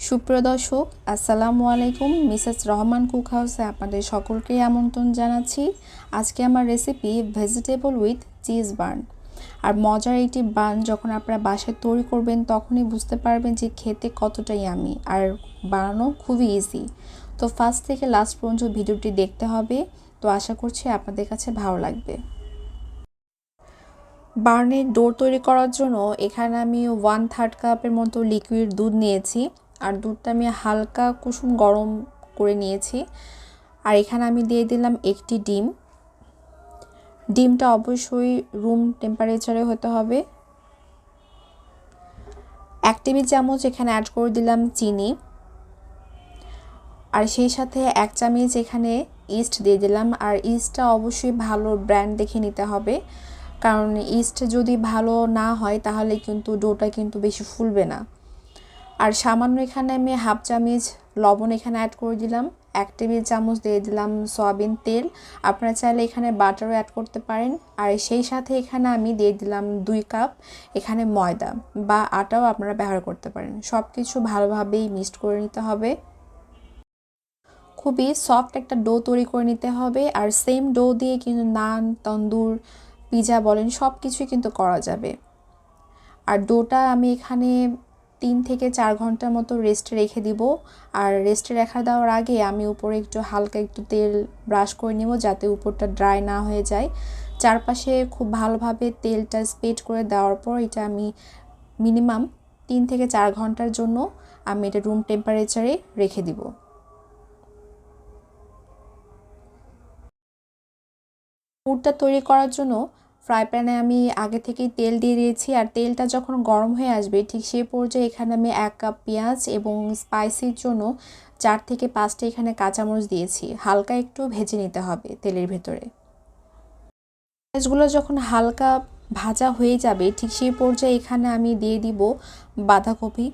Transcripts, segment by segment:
সুপ্রিয় দর্শক, আসসালামু আলাইকুম। মিসেস রহমান কুক হাউসে আপনাদের সকলকে আমন্ত্রণ জানাচ্ছি। আজকে আমার recipe vegetable with cheese bun আর মজার একটি বার্ন যখন আপনারা বাসায় তৈরি করবেন, তখনই বুঝতে পারবেন যে খেতে কতটাই আমি আর বানানো খুবই ইজি তো ফার্স্ট থেকে লাস্ট পর্যন্ত ভিডিওটি দেখতে হবে। তো আশা করছি আপনাদের কাছে ভালো লাগবে। বার্নের ডোর তৈরি করার জন্য এখানে আমি ওয়ান থার্ড কাপের মতো লিকুইড দুধ নিয়েছি। আর দুধটা আমি হালকা কুসুম গরম করে নিয়েছি। আর এখানে আমি দিয়ে দিলাম একটি ডিম। ডিমটা অবশ্যই রুম টেম্পারেচারে হতে হবে। এক টেবিল চামচ এখানে অ্যাড করে দিলাম চিনি। আর সেই সাথে এক চামচ এখানে ইস্ট দিয়ে দিলাম। আর ইস্টটা অবশ্যই ভালো ব্র্যান্ড দেখে নিতে হবে। কারণ ইস্ট যদি ভালো না হয়, তাহলে কিন্তু ডোটা কিন্তু বেশি ফুলবে না। আর সামান্য এখানে আমি হাফ চামচ লবণ এখানে অ্যাড করে দিলাম। এক টেবিল চামচ দিয়ে দিলাম সয়াবিন তেল। আপনারা চাইলে এখানে বাটারও অ্যাড করতে পারেন। আর সেই সাথে এখানে আমি দিয়ে দিলাম দুই কাপ এখানে ময়দা বা আটাও আপনারা ব্যবহার করতে পারেন। সব কিছু ভালোভাবেই মিক্সড করে নিতে হবে। খুবই সফট একটা ডো তৈরি করে নিতে হবে। আর সেম ডো দিয়ে কিন্তু নান, তন্দুর পিজা বলেন সব কিছুই কিন্তু করা যাবে। আর ডোটা আমি এখানে তিন থেকে চার ঘণ্টার মতো রেস্টে রেখে দিব। আর রেস্টে রেখা দেওয়ার আগে আমি উপরে একটু হালকা একটু তেল ব্রাশ করে নেব যাতে উপরটা ড্রাই না হয়ে যায়। চারপাশে খুব ভালোভাবে তেলটা স্প্রেড করে দেওয়ার পর এটা আমি মিনিমাম তিন থেকে চার ঘণ্টার জন্য আমি এটা রুম টেম্পারেচারে রেখে দিব। পুরটা তৈরি করার জন্য ফ্রাই প্যানে আমি আগে থেকেই তেল দিয়ে দিয়েছি আর তেলটা যখন গরম হয়ে আসবে ঠিক সেই পর্যায়ে এখানে আমি এক কাপ পেঁয়াজ এবং স্পাইসির জন্য চার থেকে পাঁচটা এখানে কাঁচামরিচ দিয়েছি। হালকা একটু ভেজে নিতে হবে তেলের ভেতরে। পেঁয়াজগুলো যখন হালকা ভাজা হয়ে যাবে ঠিক সেই পর্যায়ে এখানে আমি দিয়ে দিব বাঁধাকপি।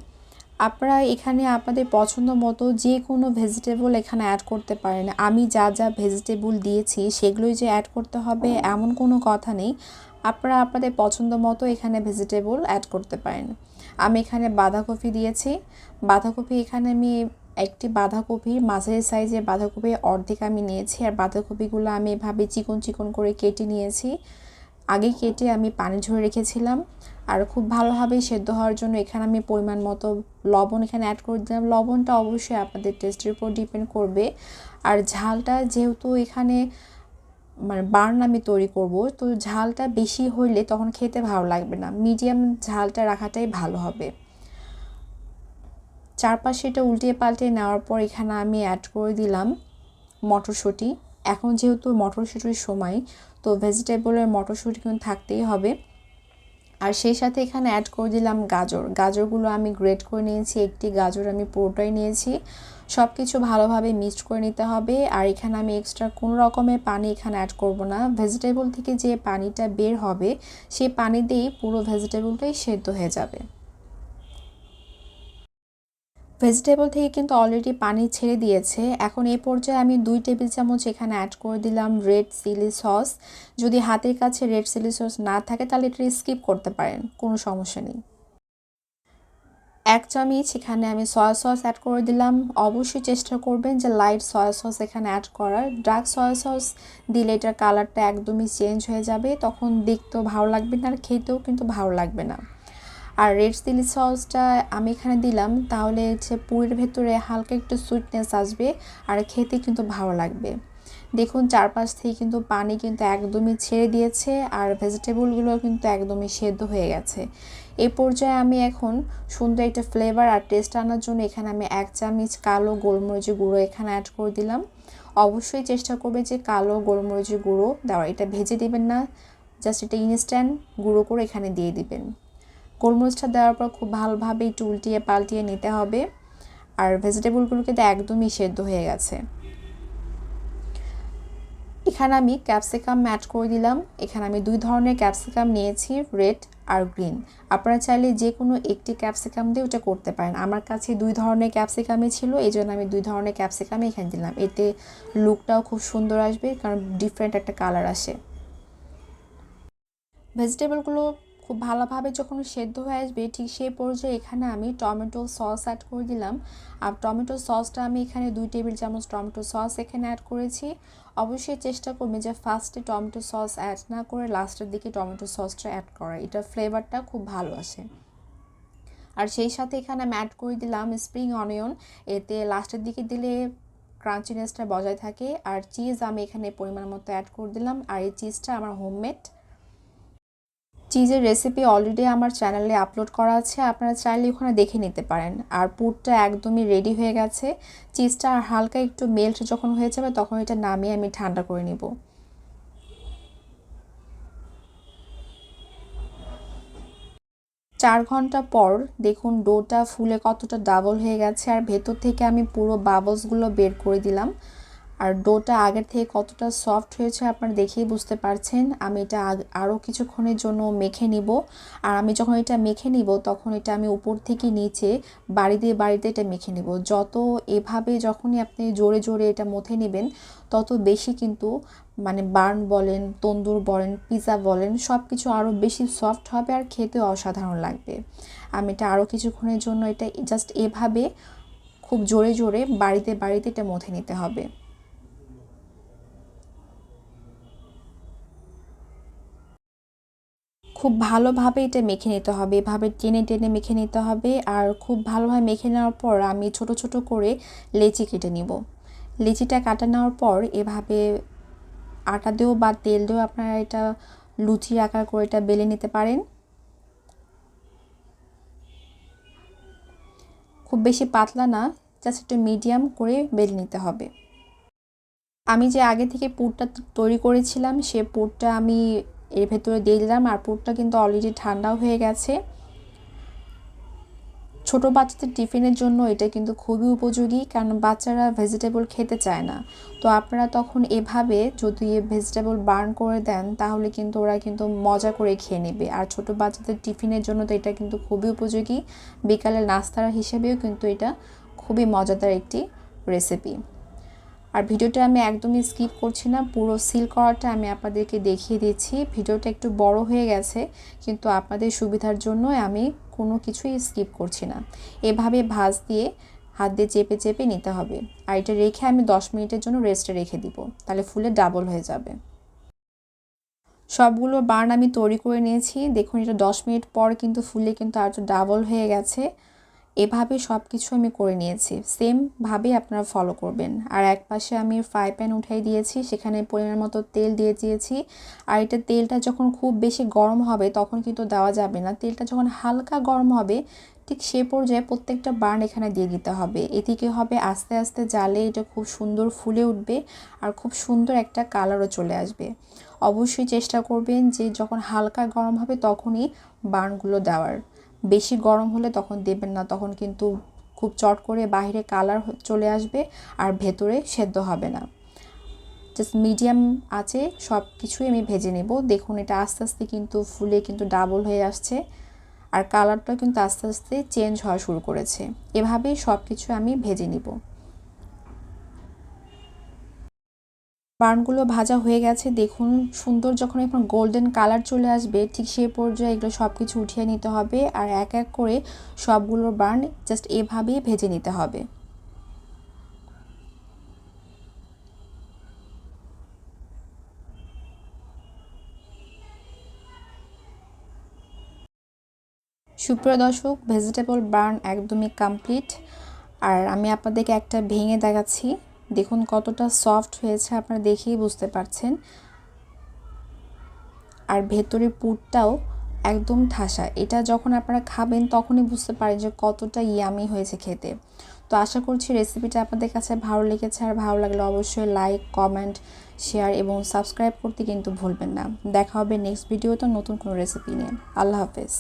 আপনারা এখানে আপনাদের পছন্দ মতো যে কোনো ভেজিটেবল এখানে অ্যাড করতে পারেন। আমি যা যা ভেজিটেবল দিয়েছি, সেগুলোই যে অ্যাড করতে হবে এমন কোনো কথা নেই। আপনারা আপনাদের পছন্দ মতো এখানে ভেজিটেবল অ্যাড করতে পারেন। আমি এখানে বাঁধাকপি দিয়েছি। বাঁধাকপি এখানে আমি একটি বাঁধাকপির মাঝারি সাইজের বাঁধাকপির অর্ধেক আমি নিয়েছি। আর বাঁধাকপিগুলো আমি এভাবে চিকন চিকন করে কেটে নিয়েছি। আগে কেটে আমি পানি ঝরে রেখেছিলাম। আর খুব ভালোভাবে সেদ্ধ হওয়ার জন্য এখানে আমি পরিমাণ মতো লবণ এখানে অ্যাড করে দিলাম। লবণটা অবশ্যই আপনাদের টেস্টের উপর ডিপেন্ড করবে। আর ঝালটা যেহেতু এখানে মানে বার্ন আমি তৈরি করব, তো ঝালটা বেশি হইলে তখন খেতে ভালো লাগবে না। মিডিয়াম ঝালটা রাখাটাই ভালো হবে। চারপাশে এটা উল্টিয়ে পাল্টে নেওয়ার পর এখানে আমি অ্যাড করে দিলাম মটরশুঁটি। এখন যেহেতু মটরশুঁটির সময় তো ভেজিটেবলের মটরশুঁটি কিন্তু থাকতেই হবে। আর সেই সাথে এখানে অ্যাড করে দিলাম গাজর। গাজরগুলো আমি গ্রেট করে নিয়েছি, একটি গাজর আমি পুরোটাই নিয়েছি। সব কিছু ভালোভাবে মিক্সড করে নিতে হবে। আর এখানে আমি এক্সট্রা কোনো রকমের পানি এখানে অ্যাড করব না। ভেজিটেবল থেকে যে পানিটা বের হবে, সেই পানি দিয়েই পুরো ভেজিটেবলটাই সেদ্ধ হয়ে যাবে। ভেজিটেবল থেকে কিন্তু অলরেডি পানি ছেড়ে দিয়েছে। এখন এই পর্যায়ে আমি দুই টেবিল চামচ এখানে অ্যাড করে দিলাম রেড চিলি সস যদি হাতের কাছে রেড চিলি সস না থাকে, তাহলে এটা স্কিপ করতে পারেন, কোনো সমস্যা নেই। এক চামচ এখানে আমি সয়া সস অ্যাড করে দিলাম। অবশ্যই চেষ্টা করবেন যে লাইট সয়া সস এখানে অ্যাড করার। ডার্ক সয়া সস দিলে এটার কালারটা একদমই চেঞ্জ হয়ে যাবে। তখন দেখতেও ভালো লাগবে না আর খেতেও কিন্তু ভালো লাগবে না। আর রেড চিলি সসটা আমি এখানে দিলাম, তাহলে হচ্ছে পুরীর ভেতরে হালকা একটু সুইটনেস আসবে আর খেতে কিন্তু ভালো লাগবে। দেখুন, চারপাশ থেকে কিন্তু পানি কিন্তু একদমই ছেড়ে দিয়েছে আর ভেজিটেবলগুলো কিন্তু একদমই সেদ্ধ হয়ে গেছে। এই পর্যায়ে আমি এখন সুন্দর একটা ফ্লেভার আর টেস্ট আনার জন্য এখানে আমি এক চামচ কালো গোলমরিচের গুঁড়ো এখানে অ্যাড করে দিলাম। অবশ্যই চেষ্টা করবে যে কালো গোলমরিচের গুঁড়ো দেওয়ার, এটা ভেজে দিবেন না জাস্ট এটা ইনস্ট্যান্ট গুঁড়ো করে এখানে দিয়ে দিবেন। গোলমরিচটা দেওয়ার পর খুব ভালোভাবে একটু উল্টিয়ে পাল্টিয়ে নিতে হবে। আর ভেজিটেবলগুলো কিন্তু একদমই সেদ্ধ হয়ে গেছে। এখানে আমি ক্যাপসিকাম ম্যাট করে দিলাম। এখানে আমি দুই ধরনের ক্যাপসিকাম নিয়েছি, রেড আর গ্রিন। আপনারা চাইলে যে কোনো একটি ক্যাপসিকাম দিয়ে ওটা করতে পারেন। আমার কাছে দুই ধরনের ক্যাপসিকামই ছিল এই জন্য আমি দুই ধরনের ক্যাপসিকামই এখানে দিলাম। এতে লুকটাও খুব সুন্দর আসবে, কারণ ডিফারেন্ট একটা কালার আসে। ভেজিটেবলগুলো খুব ভালোভাবে যখন সেদ্ধ হয়ে আসবে, ঠিক সেই পর্যায়ে এখানে আমি টমেটো সস অ্যাড করে দিলাম। আর টমেটো সসটা আমি এখানে দুই টেবিল চামচ টমেটো সস এখানে অ্যাড করেছি। অবশ্যই চেষ্টা করবে যে ফার্স্টে টমেটো সস অ্যাড না করে লাস্টের দিকে টমেটো সসটা অ্যাড করা। এটা ফ্লেভারটা খুব ভালো আসে। আর সেই সাথে এখানে আমি অ্যাড করে দিলাম স্প্রিং অনিয়ন এতে লাস্টের দিকে দিলে ক্রাঞ্চিনেসটা বজায় থাকে। আর চিজ আমি এখানে পরিমাণ মতো অ্যাড করে দিলাম। আর এই চিজটা আমার হোমমেড চিজের রেসিপি অলরেডি আমার চ্যানেলে আপলোড করা আছে, আপনারা চাইলে ওখানে দেখে নিতে পারেন। আর পুরটা একদমই রেডি হয়ে গেছে। চিজটা আর হালকা একটু মেল্ট যখন হয়ে যাবে, তখন এটা নামিয়ে আমি ঠান্ডা করে নিব। চার ঘণ্টা পর দেখুন ডোটা ফুলে কতটা ডাবল হয়ে গেছে, আর ভেতর থেকে আমি পুরো বাবলসগুলো বের করে দিলাম। আর ডোটা আগের থেকে কতটা সফট হয়েছে আপনারা দেখেই বুঝতে পারছেন। আমি এটা আরও কিছুক্ষণের জন্য মেখে নিব। আর আমি যখন এটা মেখে নিব, তখন এটা আমি উপর থেকে নিচে বাড়িতে বাড়িতে এটা মেখে নিব। যত এভাবে যখনই আপনি জোরে জোরে এটা মথে নেবেন, তত বেশি কিন্তু মানে বার্ন বলেন, তন্দুর বলেন পিৎজা বলেন সব কিছু আরও বেশি সফট হবে আর খেতে অসাধারণ লাগবে। আমি এটা আরও কিছুক্ষণের জন্য এটা জাস্ট এভাবে খুব জোরে জোরে বাড়িতে বাড়িতে এটা মথে নিতে হবে। খুব ভালোভাবে এটা মেখে নিতে হবে, এভাবে টেনে টেনে মেখে নিতে হবে। আর খুব ভালোভাবে মেখে নেওয়ার পর আমি ছোট ছোট করে লেচি কেটে নিব। লেচিটা কাটা নেওয়ার পর এভাবে আটা দিয়েও বা তেল দিয়েও আপনারা এটা লুচি আকার করে এটা বেলে নিতে পারেন। খুব বেশি পাতলা না, জাস্ট একটু মিডিয়াম করে বেলে নিতে হবে। আমি যে আগে থেকে পুরটা তৈরি করেছিলাম, সে পুরটা আমি এর ভেতরে দিয়ে দিলাম আর পুরটা কিন্তু অলরেডি ঠান্ডাও হয়ে গেছে। ছোট বাচ্চাদের টিফিনের জন্য এটা কিন্তু খুবই উপযোগী, কারণ বাচ্চারা ভেজিটেবল খেতে চায় না। তো আপনারা তখন এভাবে যদি ভেজিটেবল বার্ন করে দেন, তাহলে কিন্তু ওরা কিন্তু মজা করে খেয়ে নেবে। আর ছোট বাচ্চাদের টিফিনের জন্য তো এটা কিন্তু খুবই উপযোগী। বিকালের নাস্তার হিসেবেও কিন্তু এটা খুবই মজাদার একটি রেসিপি আর ভিডিওটা আমি একদমই স্কিপ করছি না, পুরো সিল করাটা আমি আপনাদেরকে দেখিয়ে দিচ্ছি। ভিডিওটা একটু বড় হয়ে গেছে, কিন্তু আপনাদের সুবিধার জন্য আমি কোনো কিছুই স্কিপ করছি না। এভাবে ভাজ দিয়ে হাত দিয়ে চেপে চেপে নিতে হবে। আর এটা রেখে আমি দশ মিনিটের জন্য রেস্টে রেখে দিব, তাহলে ফুলে ডাবল হয়ে যাবে। সবগুলো বার্ন আমি তৈরি করে নিয়েছি। দেখুন, এটা দশ মিনিট পর কিন্তু ফুলে কিন্তু আর ডাবল হয়ে গেছে। এভাবে সব কিছু আমি করে নিয়েছি। সেমভাবে আপনারা ফলো করবেন। আর এক পাশে আমি ফ্রাই প্যান উঠাই দিয়েছি, সেখানে পরিমাণ মতো তেল দিয়ে দিয়েছি। আর এটা তেলটা যখন খুব বেশি গরম হবে, তখন কিন্তু দেওয়া যাবে না। তেলটা যখন হালকা গরম হবে, ঠিক সে পর্যায়ে প্রত্যেকটা বার্ন এখানে দিয়ে দিতে হবে। এতে কী হবে আস্তে আস্তে জালে এটা খুব সুন্দর ফুলে উঠবে আর খুব সুন্দর একটা কালারও চলে আসবে। অবশ্যই চেষ্টা করবেন যে যখন হালকা গরম হবে, তখনই বার্নগুলো দেওয়ার। বেশি গরম হলে তখন দেবেন না, তখন কিন্তু খুব চট করে বাইরে কালার চলে আসবে আর ভেতরে সেদ্ধ হবে না। জাস্ট মিডিয়াম আছে সব কিছুই আমি ভেজে নেব। দেখুন এটা আস্তে আস্তে কিন্তু ফুলে কিন্তু ডাবল হয়ে আসছে আর কালারটা কিন্তু আস্তে আস্তে চেঞ্জ হওয়া শুরু করেছে। এভাবেই সব কিছু আমি ভেজে নিব। বার্নগুলো ভাজা হয়ে গেছে, দেখুন। সুন্দর যখন এখন গোল্ডেন কালার চলে আসবে, ঠিক সেই পর্যায়ে এগুলো সব কিছু উঠিয়ে নিতে হবে আর এক এক করে সবগুলো বার্ন জাস্ট এভাবেই ভেজে নিতে হবে। সুপ্রিয় দর্শক ভেজিটেবল বার্ন একদমই কমপ্লিট আর আমি আপনাদেরকে একটা ভেঙে দেখাচ্ছি। দেখুন কতটা সফট হয়েছে, আপনারা দেখেই বুঝতে পারছেন। আর ভেতরের পুরটাও একদম ঠাসা। এটা যখন আপনারা খাবেন, তখনই বুঝতে পারেন যে কতটা ইয়ামি হয়েছে খেতে। তো আশা করছি রেসিপিটা আপনাদের কাছে ভালো লেগেছে। আর ভালো লাগলে অবশ্যই লাইক কমেন্ট শেয়ার এবং সাবস্ক্রাইব করতে কিন্তু ভুলবেন না। দেখা হবে নেক্সট ভিডিওতে নতুন কোনো রেসিপি নিয়ে। আল্লাহ হাফেজ।